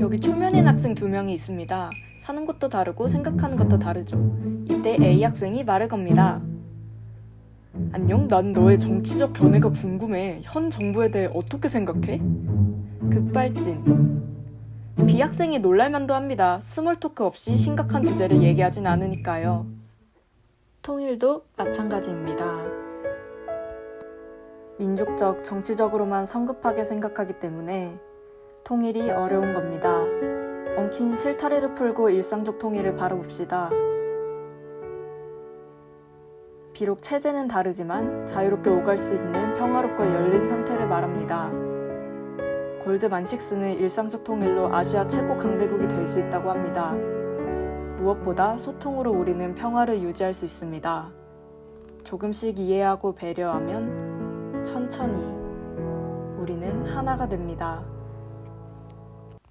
여기 초면인 학생 두 명이 있습니다. 사는 곳도 다르고 생각하는 것도 다르죠. 이때 A 학생이 말을 겁니다. 안녕, 난 너의 정치적 견해가 궁금해. 현 정부에 대해 어떻게 생각해? 급발진. B 학생이 놀랄만도 합니다. 스몰 토크 없이 심각한 주제를 얘기하진 않으니까요. 통일도 마찬가지입니다. 민족적, 정치적으로만 성급하게 생각하기 때문에 통일이 어려운 겁니다. 엉킨 실타래를 풀고 일상적 통일을 바라봅시다. 비록 체제는 다르지만 자유롭게 오갈 수 있는 평화롭고 열린 상태를 말합니다. 골드만 식스는 일상적 통일로 아시아 최고 강대국이 될 수 있다고 합니다. 무엇보다 소통으로 우리는 평화를 유지할 수 있습니다. 조금씩 이해하고 배려하면 천천히 우리는 하나가 됩니다.